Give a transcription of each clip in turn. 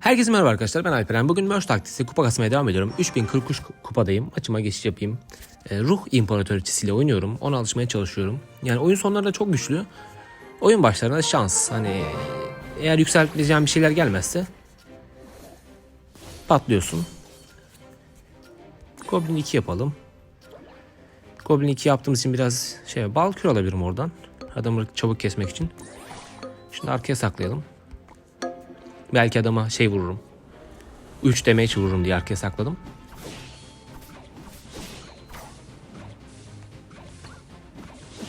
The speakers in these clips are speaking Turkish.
Herkese merhaba arkadaşlar ben Alperen. Bugün Merge taktiği kupa kasmaya devam ediyorum. 3043 kupadayım. Maçıma geçiş yapayım. Ee, Ruh İmparatoriçesiyle oynuyorum. Ona alışmaya çalışıyorum. Yani oyun sonlarında çok güçlü. Oyun başlarında şans. Hani eğer yükselteceğim bir şeyler gelmezse patlıyorsun. Goblin 2 yapalım. Goblin 2 yaptığımız için biraz şey Balkür alabilirim oradan. Adamı çabuk kesmek için. Şimdi arkaya saklayalım. Belki adama şey vururum. 3 damage vururum diye arkaya sakladım.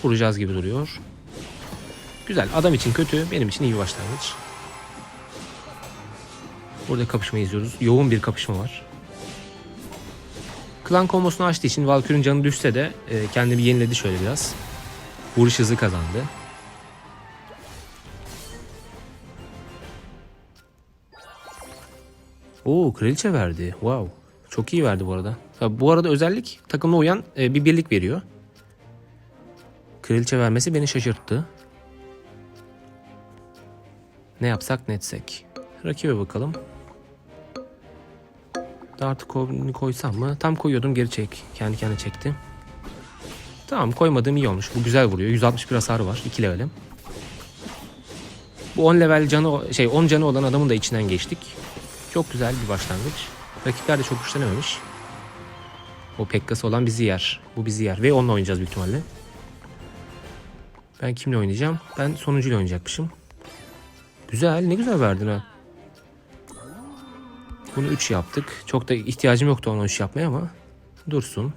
Vuracağız gibi duruyor. Güzel. Adam için kötü, benim için iyi başlangıç. Burada kapışma izliyoruz. Yoğun bir kapışma var. Klan kombosunu açtığı için Valkyrie'nin canı düşse de e, kendini yeniledi şöyle biraz. Vuruş hızı kazandı. Oo kraliçe verdi. Wow. Çok iyi verdi bu arada. Bu arada özellik takımına uyan e, bir birlik veriyor. Kraliçe vermesi beni şaşırttı. Ne yapsak ne etsek. Rakibe bakalım. Coblin'i koysam mı? Tam koyuyordum geri çek. Kendi kendine çekti. Tamam koymadığım iyi olmuş. Bu güzel vuruyor. 161 hasarı var. 2 levelim. Bu 10 level canı şey 10 canı olan adamın da içinden geçtik. Çok güzel bir başlangıç. Rakipler de çok güçlenememiş. O Pekkası olan bizi yer. Bu bizi yer. Ve onunla oynayacağız büyük ihtimalle. Ben kimle oynayacağım? Ben sonuncuyla oynayacakmışım. Güzel. Ne güzel verdin ha. Bunu 3 yaptık. Çok da ihtiyacım yoktu ona 3 yapmaya ama. Dursun.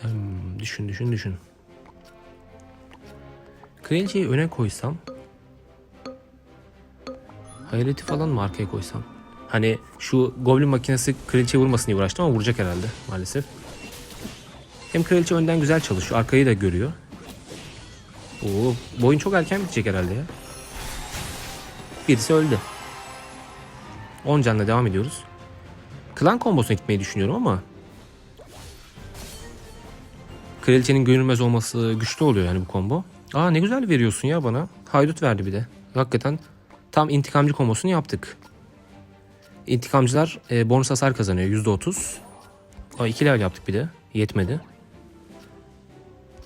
Hmm, düşün düşün düşün. Kraliçeyi öne koysam Hayaleti falan mı arkaya koysam? Hani şu goblin makinesi kraliçe vurmasın diye uğraştım ama vuracak herhalde maalesef. Hem kraliçe önden güzel çalışıyor. Arkayı da görüyor. Oo, bu oyun çok erken bitecek herhalde ya. Birisi öldü. 10 canla devam ediyoruz. Klan kombosuna gitmeyi düşünüyorum ama Kraliçenin görünmez olması güçlü oluyor yani bu combo. Aa ne güzel veriyorsun ya bana. Haydut verdi bir de. Hakikaten tam intikamcı kombosunu yaptık. İntikamcılar e, bonus hasar kazanıyor %30. Aa 2 level yaptık bir de. Yetmedi.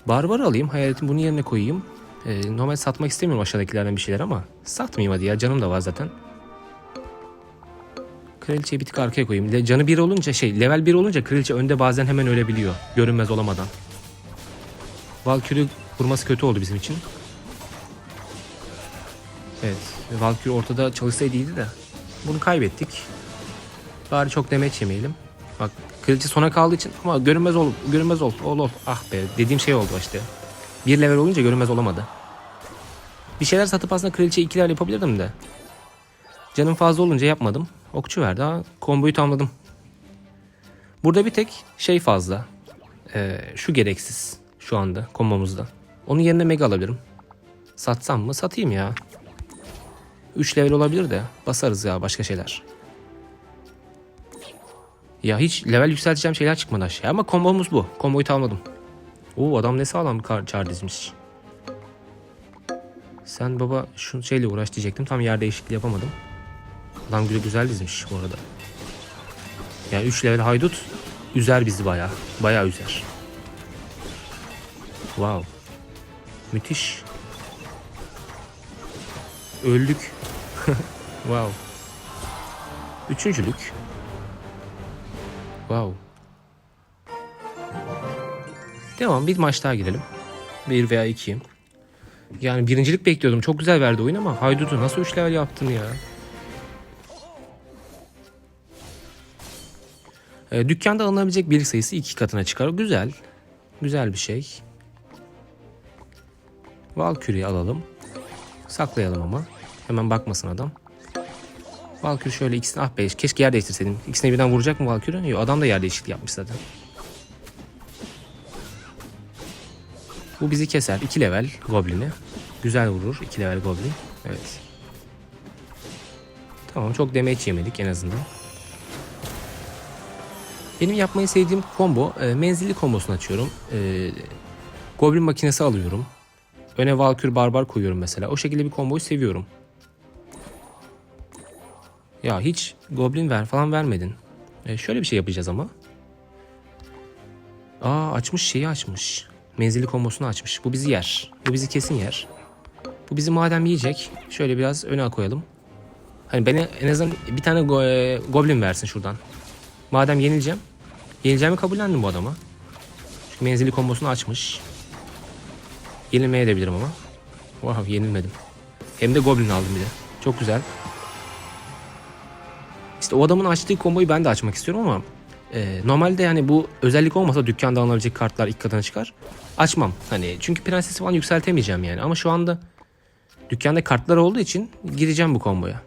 Barbar alayım. Hayaletin bunun yerine koyayım. E, normal satmak istemiyorum aşağıdakilerden bir şeyler ama satmayayım hadi ya. Canım da var zaten. Kraliçeyi bir tık arkaya koyayım. Le- Canı 1 olunca şey level 1 olunca kraliçe önde bazen hemen ölebiliyor. Görünmez olamadan. Valkyrie vurması kötü oldu bizim için. Evet. Valkyrie ortada çalışsaydı iyiydi de. Bunu kaybettik. Bari çok demeç yemeyelim. Bak kraliçe sona kaldığı için ama görünmez ol, görünmez ol, ol, ol. Ah be dediğim şey oldu işte. Bir level olunca görünmez olamadı. Bir şeyler satıp aslında kraliçe iki level yapabilirdim de. Canım fazla olunca yapmadım. Okçu verdi ha. Komboyu tamamladım. Burada bir tek şey fazla. Ee, şu gereksiz şu anda kombomuzda. Onun yerine mega alabilirim. Satsam mı? Satayım ya. 3 level olabilir de basarız ya başka şeyler. Ya hiç level yükselteceğim şeyler çıkmadı aşağıya ama kombomuz bu. Komboyu tamamladım. Oo adam ne sağlam bir çar dizmiş. Sen baba şu şeyle uğraş diyecektim. Tam yer değişikliği yapamadım. Adam güzel, güzel dizmiş bu arada. Yani 3 level haydut üzer bizi baya. Baya üzer. Wow. Müthiş. Öldük. wow. Üçüncülük. Wow. Devam bir maç daha girelim. Bir veya iki. Yani birincilik bekliyordum. Çok güzel verdi oyun ama Haydut'u nasıl 3 level yaptın ya? E, dükkanda alınabilecek birlik sayısı iki katına çıkar. Güzel. Güzel bir şey. Valkyrie'yi alalım. Saklayalım ama. Hemen bakmasın adam. Valkyrie şöyle ikisini ah be keşke yer değiştirseydim. İkisine birden vuracak mı Valkyrie? Yok adam da yer değişikliği yapmış zaten. Bu bizi keser. 2 level Goblin'i. Güzel vurur 2 level Goblin. Evet. Tamam çok damage yemedik en azından. Benim yapmayı sevdiğim combo e, menzilli kombosunu açıyorum. E, Goblin makinesi alıyorum. Öne Valkyrie Barbar koyuyorum mesela. O şekilde bir komboyu seviyorum. Ya hiç goblin ver falan vermedin. E, şöyle bir şey yapacağız ama. Aa açmış şeyi açmış. Menzilli kombosunu açmış. Bu bizi yer. Bu bizi kesin yer. Bu bizi madem yiyecek. Şöyle biraz öne koyalım. Hani beni en azından bir tane go- e, goblin versin şuradan. Madem yenileceğim. Yenileceğimi kabullendim bu adama. Çünkü menzilli kombosunu açmış. Yenilmeye edebilirim ama. Wow yenilmedim. Hem de goblin aldım bir de. Çok güzel. İşte o adamın açtığı komboyu ben de açmak istiyorum ama e, normalde yani bu özellik olmasa dükkanda alınabilecek kartlar ilk katına çıkar. Açmam. Hani çünkü prensesi falan yükseltemeyeceğim yani. Ama şu anda dükkanda kartlar olduğu için gireceğim bu komboya.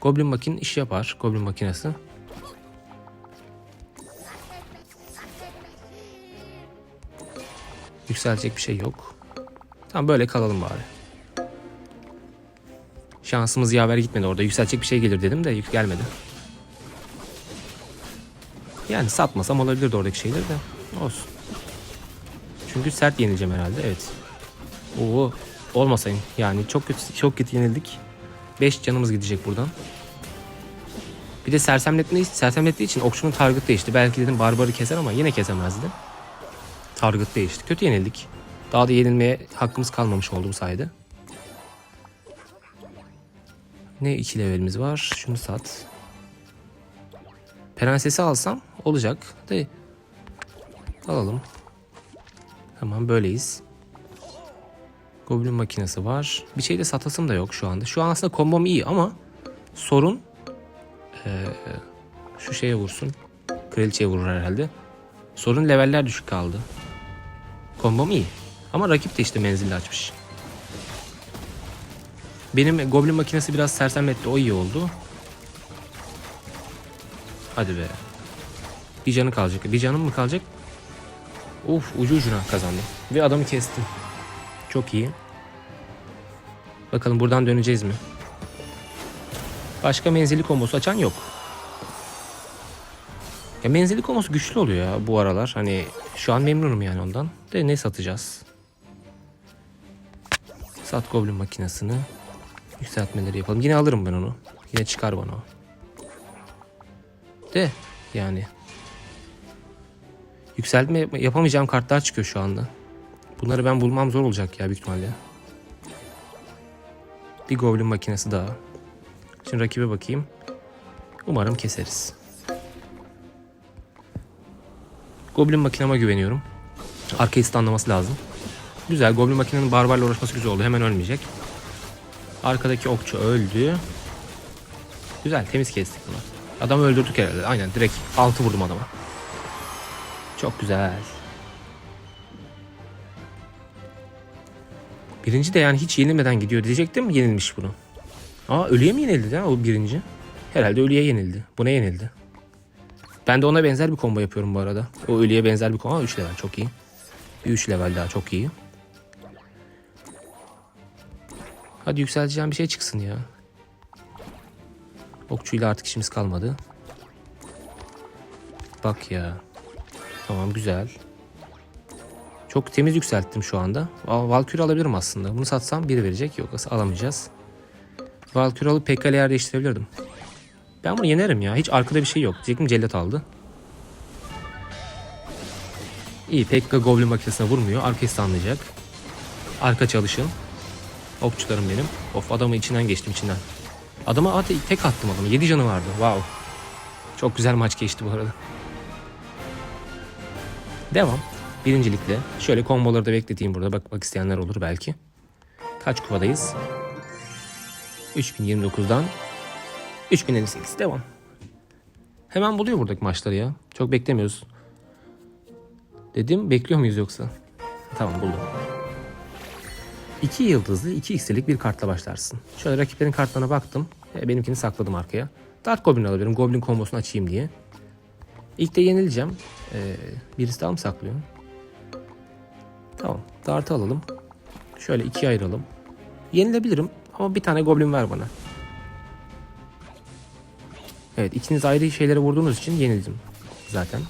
Goblin makin iş yapar. Goblin makinesi. Yükselecek bir şey yok. Tamam böyle kalalım bari. Şansımız yaver gitmedi orada. Yükselecek bir şey gelir dedim de yük gelmedi. Yani satmasam olabilirdi oradaki şeyleri de. Olsun. Çünkü sert yenileceğim herhalde. Evet. Oo, olmasayım. Yani çok kötü çok kötü yenildik. 5 canımız gidecek buradan. Bir de sersemletme, sersemlettiği için okçunun target değişti. Belki dedim barbarı keser ama yine kesemezdi. Target değişti. Kötü yenildik. Daha da yenilmeye hakkımız kalmamış oldu bu sayede. Ne iki levelimiz var? Şunu sat. Prensesi alsam olacak. De alalım. Tamam böyleyiz. Goblin makinesi var. Bir şey de satasım da yok şu anda. Şu an aslında kombom iyi ama sorun eee, şu şeye vursun. Kraliçeye vurur herhalde. Sorun leveller düşük kaldı. Kombom iyi. Ama rakip de işte menzilli açmış. Benim goblin makinesi biraz sersemletti. O iyi oldu. Hadi be. Bir canı kalacak. Bir canım mı kalacak? Uf ucu ucuna kazandım. Ve adamı kestim. Çok iyi. Bakalım buradan döneceğiz mi? Başka menzilli kombosu açan yok. Ya menzilli kombosu güçlü oluyor ya bu aralar. Hani şu an memnunum yani ondan. De ne satacağız? Sat goblin makinesini. Yükseltmeleri yapalım. Yine alırım ben onu. Yine çıkar bana o. De yani. Yükseltme yap- yapamayacağım kartlar çıkıyor şu anda. Bunları ben bulmam zor olacak ya büyük ihtimalle. Bir goblin makinesi daha. Şimdi rakibe bakayım. Umarım keseriz. Goblin makinama güveniyorum. Arkayı anlaması lazım. Güzel. Goblin makinenin barbarla uğraşması güzel oldu. Hemen ölmeyecek. Arkadaki okçu öldü. Güzel. Temiz kestik bunu. Adamı öldürdük herhalde. Aynen. Direkt altı vurdum adama. Çok güzel. Birinci de yani hiç yenilmeden gidiyor diyecektim. Yenilmiş bunu. Aa ölüye mi yenildi ya o birinci? Herhalde ölüye yenildi. Buna yenildi. Ben de ona benzer bir combo yapıyorum bu arada. O ölüye benzer bir combo. Aa 3 level çok iyi. Bir 3 level daha çok iyi. Hadi yükselteceğim bir şey çıksın ya. Okçuyla artık işimiz kalmadı. Bak ya. Tamam güzel. Çok temiz yükselttim şu anda. Aa, Valkyrie alabilirim aslında. Bunu satsam biri verecek. Yok alamayacağız. Valkyrie alıp Pekka'yla yer değiştirebilirdim. Ben bunu yenerim ya. Hiç arkada bir şey yok. Diyecektim cellat aldı. İyi Pekka Goblin makinesine vurmuyor. Arka anlayacak. Arka çalışın. Okçularım benim. Of adamı içinden geçtim içinden. Adama at tek attım adamı. 7 canı vardı. Wow. Çok güzel maç geçti bu arada. Devam. Birincilikle. Şöyle komboları da bekleteyim burada. Bakmak isteyenler olur belki. Kaç kupadayız? 3029'dan 3058 devam. Hemen buluyor buradaki maçları ya. Çok beklemiyoruz. Dedim bekliyor muyuz yoksa? Tamam buldum. 2 yıldızlı 2 x'lik bir kartla başlarsın. Şöyle rakiplerin kartlarına baktım. E, benimkini sakladım arkaya. Dark Goblin alabilirim. Goblin kombosunu açayım diye. İlk de yenileceğim. Ee, birisi daha mı saklıyor? Tamam. Dart'ı alalım. Şöyle ikiye ayıralım. Yenilebilirim ama bir tane Goblin ver bana. Evet ikiniz ayrı şeylere vurduğunuz için yenildim zaten.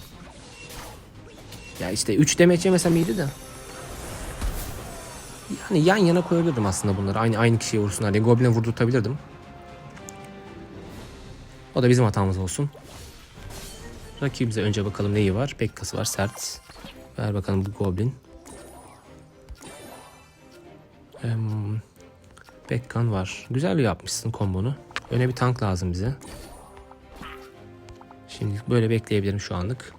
Ya işte 3 demeç yemesem iyiydi de. Yani yan yana koyabilirdim aslında bunları. Aynı aynı kişiye vursunlar diye. Goblin'e vurdurtabilirdim. O da bizim hatamız olsun. Rakibimize önce bakalım neyi var. Pekkası var sert. Ver bakalım bu Goblin. Em, Pekkan var. Güzel yapmışsın kombonu. Öne bir tank lazım bize. Şimdi böyle bekleyebilirim şu anlık.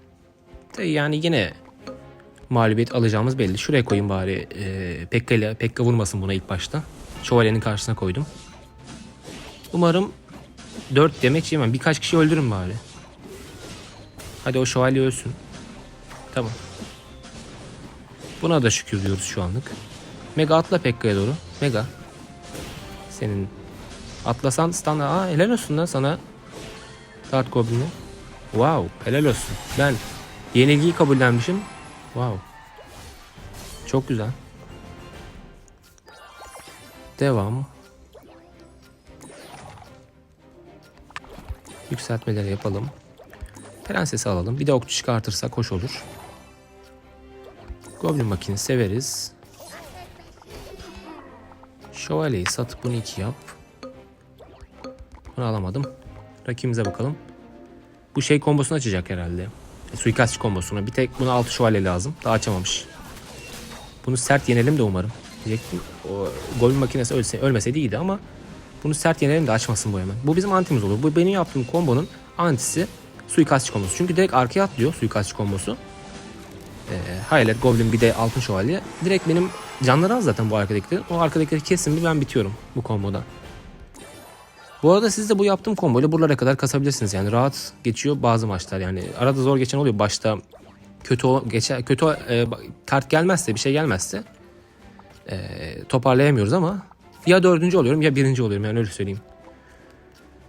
De yani yine mağlubiyet alacağımız belli. Şuraya koyayım bari. E, Pekka ile Pekka vurmasın buna ilk başta. Şövalyenin karşısına koydum. Umarım 4 demek yemem. Birkaç kişi öldürün bari. Hadi o şövalye ölsün. Tamam. Buna da şükür diyoruz şu anlık. Mega atla Pekka'ya doğru. Mega. Senin atlasan stun... Aa helal olsun lan sana. Dart Goblin'e. Wow helal olsun. Ben yenilgiyi kabullenmişim. Wow. Çok güzel. Devam. Yükseltmeleri yapalım. Prensesi alalım. Bir de okçu çıkartırsak hoş olur. Goblin makinesi severiz. Şövalyeyi satıp bunu iki yap. Bunu alamadım. Rakibimize bakalım. Bu şey kombosunu açacak herhalde. Suikastçı kombosunu. Bir tek buna altı şövalye lazım. Daha açamamış. Bunu sert yenelim de umarım. Diyecektim. O Goblin makinesi ölse, ölmeseydi iyiydi ama bunu sert yenelim de açmasın bu hemen. Bu bizim antimiz olur. Bu benim yaptığım kombonun antisi suikastçı kombosu. Çünkü direkt arkaya atlıyor suikastçı kombosu. Ee, Hayalet, Goblin bir de Altın Şövalye. Direkt benim canları az zaten bu arkadakilerin. O arkadakileri kesin mi ben bitiyorum bu komboda. Bu arada siz de bu yaptığım komboyla buralara kadar kasabilirsiniz. Yani rahat geçiyor bazı maçlar. Yani arada zor geçen oluyor. Başta kötü geçer kötü e, kart gelmezse bir şey gelmezse e, toparlayamıyoruz ama ya dördüncü oluyorum ya birinci oluyorum yani öyle söyleyeyim.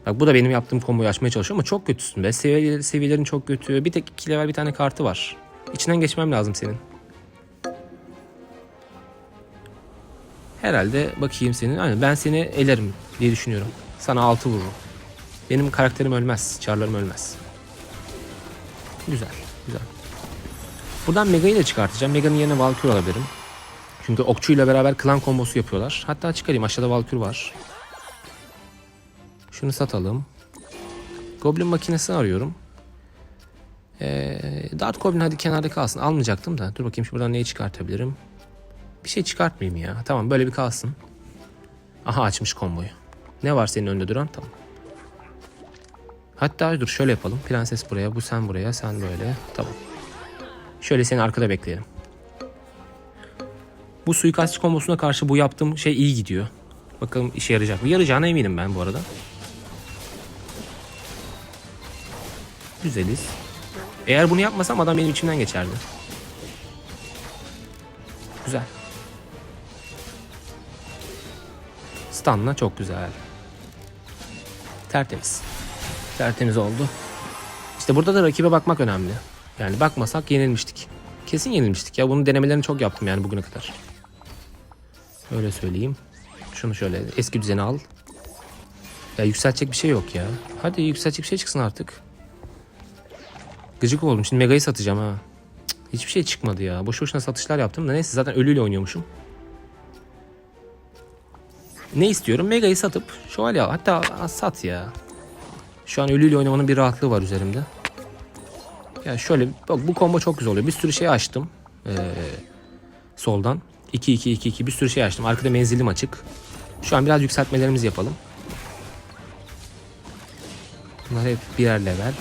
Bak bu da benim yaptığım komboyu açmaya çalışıyor ama çok kötüsün be. Seviye, seviyelerin çok kötü. Bir tek 2 level bir tane kartı var. İçinden geçmem lazım senin. Herhalde bakayım senin. Aynen ben seni elerim diye düşünüyorum. Sana 6 vururum. Benim karakterim ölmez. Çarlarım ölmez. Güzel. Güzel. Buradan Mega'yı da çıkartacağım. Mega'nın yerine Valkyrie alabilirim. Çünkü okçuyla beraber klan kombosu yapıyorlar. Hatta çıkarayım. Aşağıda Valkyrie var. Şunu satalım. Goblin makinesini arıyorum. Ee, Dart Goblin hadi kenarda kalsın. Almayacaktım da. Dur bakayım şuradan neyi çıkartabilirim. Bir şey çıkartmayayım ya. Tamam böyle bir kalsın. Aha açmış komboyu. Ne var senin önünde duran? Tamam. Hatta dur şöyle yapalım. Prenses buraya, bu sen buraya, sen böyle. Tamam. Şöyle seni arkada bekleyelim. Bu suikastçı kombosuna karşı bu yaptığım şey iyi gidiyor. Bakalım işe yarayacak mı? Yarayacağına eminim ben bu arada. Güzeliz. Eğer bunu yapmasam adam benim içimden geçerdi. Güzel. Stun'la çok güzel. Tertemiz. Tertemiz oldu. İşte burada da rakibe bakmak önemli. Yani bakmasak yenilmiştik. Kesin yenilmiştik ya. Bunun denemelerini çok yaptım yani bugüne kadar. Öyle söyleyeyim. Şunu şöyle eski düzeni al. Ya yükseltecek bir şey yok ya. Hadi yükseltecek bir şey çıksın artık. Gıcık oldum. Şimdi Mega'yı satacağım ha. Hiçbir şey çıkmadı ya. Boşu boşuna satışlar yaptım da neyse zaten ölüyle oynuyormuşum. Ne istiyorum? Mega'yı satıp şövalye al. Hatta sat ya. Şu an ölüyle oynamanın bir rahatlığı var üzerimde. Ya şöyle bak bu combo çok güzel oluyor. Bir sürü şey açtım. Ee, soldan. 2 2 2 2 bir sürü şey açtım. Arkada menzilim açık. Şu an biraz yükseltmelerimizi yapalım. Bunlar hep birer level.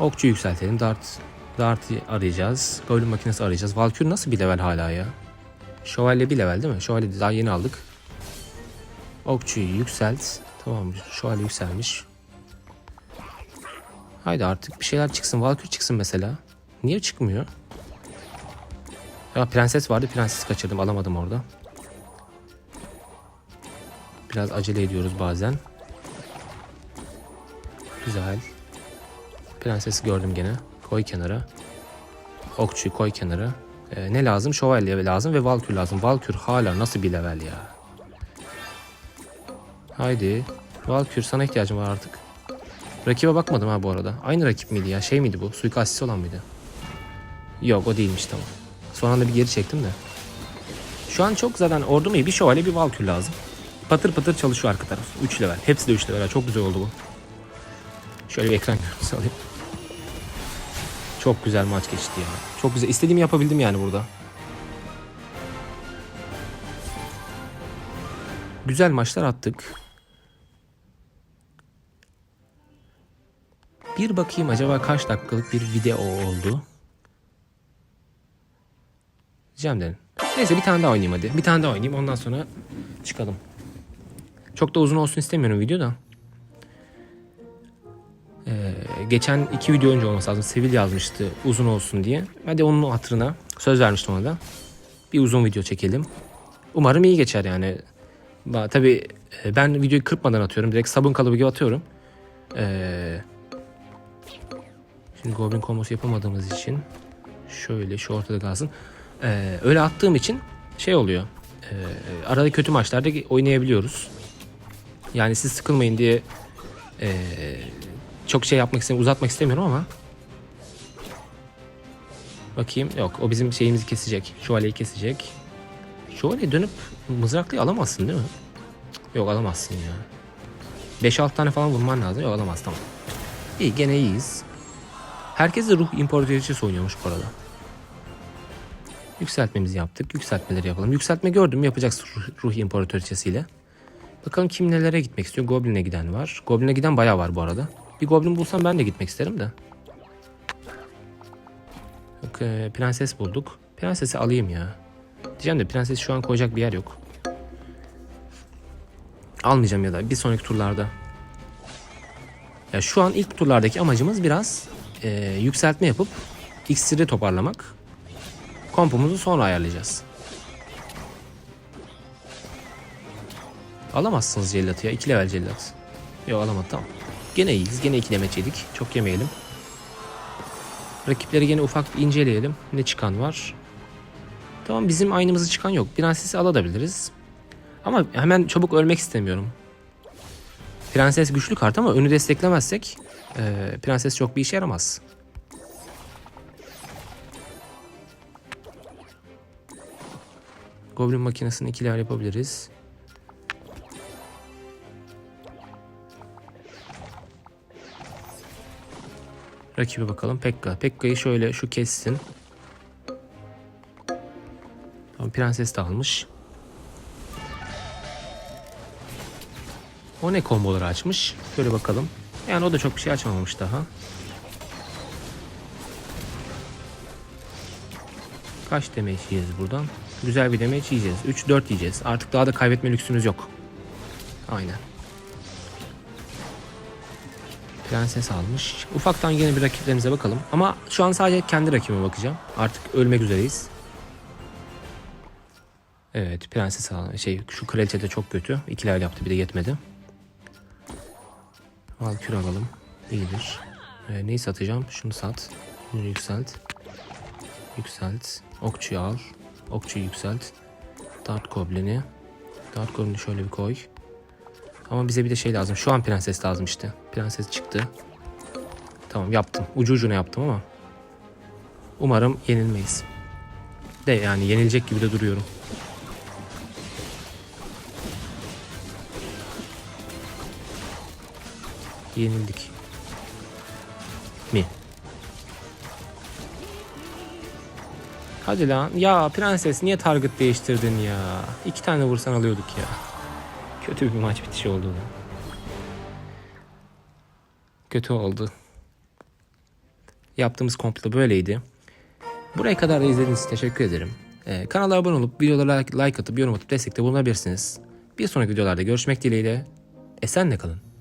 Okçu yükseltelim. Dart Dart'ı arayacağız. Golem makinesi arayacağız. Valkyrie nasıl bir level hala ya? Şövalye bir level değil mi? Şövalye daha yeni aldık. Okçuyu yükselt. Tamam şövalye yükselmiş. Haydi artık bir şeyler çıksın. Valkyrie çıksın mesela. Niye çıkmıyor? Ya prenses vardı. Prensesi kaçırdım. Alamadım orada. Biraz acele ediyoruz bazen. Güzel. Prensesi gördüm gene. Koy kenara. Okçuyu koy kenara. Ee, ne lazım? Şövalye lazım ve Valkür lazım. Valkür hala nasıl bir level ya? Haydi. Valkür sana ihtiyacım var artık. Rakibe bakmadım ha bu arada. Aynı rakip miydi ya? Şey miydi bu? Suikastçı olan mıydı? Yok o değilmiş tamam. Son anda bir geri çektim de. Şu an çok zaten ordum iyi. Bir şövalye bir valkür lazım. Patır patır çalışıyor arka taraf. 3 level. Hepsi de 3 level. Çok güzel oldu bu. Şöyle bir ekran görüntüsü alayım. Çok güzel maç geçti ya. Çok güzel. İstediğimi yapabildim yani burada. Güzel maçlar attık. Bir bakayım acaba kaç dakikalık bir video oldu. Cem'den. Neyse bir tane daha oynayayım hadi. Bir tane daha oynayayım ondan sonra çıkalım. Çok da uzun olsun istemiyorum video da. Geçen iki video önce olması lazım. Sevil yazmıştı uzun olsun diye. Hadi onun hatırına söz vermiştim ona da. Bir uzun video çekelim. Umarım iyi geçer yani. Tabii e, ben videoyu kırpmadan atıyorum. Direkt sabun kalıbı gibi atıyorum. Ee, şimdi Goblin kombosu yapamadığımız için şöyle şu ortada kalsın. Ee, öyle attığım için şey oluyor. Ee, arada kötü maçlarda oynayabiliyoruz. Yani siz sıkılmayın diye ee, çok şey yapmak istemiyorum, uzatmak istemiyorum ama bakayım yok o bizim şeyimizi kesecek. Şövalyeyi kesecek. Şövalyeyi dönüp mızraklıyı alamazsın değil mi? Yok alamazsın ya. 5-6 tane falan vurman lazım. Yok alamaz tamam. İyi gene iyiyiz. Herkes de ruh imparatoriçesi oynuyormuş bu arada. Yükseltmemizi yaptık. Yükseltmeleri yapalım. Yükseltme gördüm yapacağız ruh, ruh imparatoriçesiyle. Bakalım kim nelere gitmek istiyor. Goblin'e giden var. Goblin'e giden bayağı var bu arada. Bir Goblin bulsam ben de gitmek isterim de. Yok, e, prenses bulduk. Prensesi alayım ya. Diyeceğim de prenses şu an koyacak bir yer yok. Almayacağım ya da bir sonraki turlarda. Ya şu an ilk turlardaki amacımız biraz e, yükseltme yapıp iksiri toparlamak. Kompumuzu sonra ayarlayacağız. Alamazsınız cellatı ya. 2 level cellat. Yok alamadı tamam. Gene iyiyiz. Gene 2 demeç yedik. Çok yemeyelim. Rakipleri gene ufak bir inceleyelim. Ne çıkan var? Tamam bizim aynımızı çıkan yok. Prensesi alabiliriz. Ama hemen çabuk ölmek istemiyorum. Prenses güçlü kart ama önü desteklemezsek e, prenses çok bir işe yaramaz. Goblin makinesini ikiler yapabiliriz. Rakibe bakalım. Pekka. Pekka'yı şöyle şu kessin. Tamam prenses de almış. O ne komboları açmış? Şöyle bakalım. Yani o da çok bir şey açmamış daha. Kaç damage yiyeceğiz buradan? Güzel bir damage yiyeceğiz. 3-4 yiyeceğiz. Artık daha da kaybetme lüksümüz yok. Aynen. Prenses almış. Ufaktan yine bir rakiplerimize bakalım. Ama şu an sadece kendi rakibime bakacağım. Artık ölmek üzereyiz. Evet prenses al şey şu kraliçe de çok kötü. İki level yaptı bir de yetmedi. Valkür alalım. İyidir. Ee, neyi satacağım? Şunu sat. Şunu yükselt. Yükselt. Okçuyu al. Okçuyu yükselt. Dart Goblin'i. Dart Goblin'i şöyle bir koy. Ama bize bir de şey lazım. Şu an prenses lazım işte. Prenses çıktı. Tamam yaptım. Ucu ucuna yaptım ama. Umarım yenilmeyiz. De yani yenilecek gibi de duruyorum. Yenildik. Mi? Hadi lan. Ya prenses niye target değiştirdin ya? İki tane vursan alıyorduk ya. Kötü bir maç bitişi oldu. bu. Kötü oldu. Yaptığımız komplo böyleydi. Buraya kadar da izlediğiniz için teşekkür ederim. Ee, kanala abone olup videolara like, like atıp yorum atıp destekte bulunabilirsiniz. Bir sonraki videolarda görüşmek dileğiyle. Esenle kalın.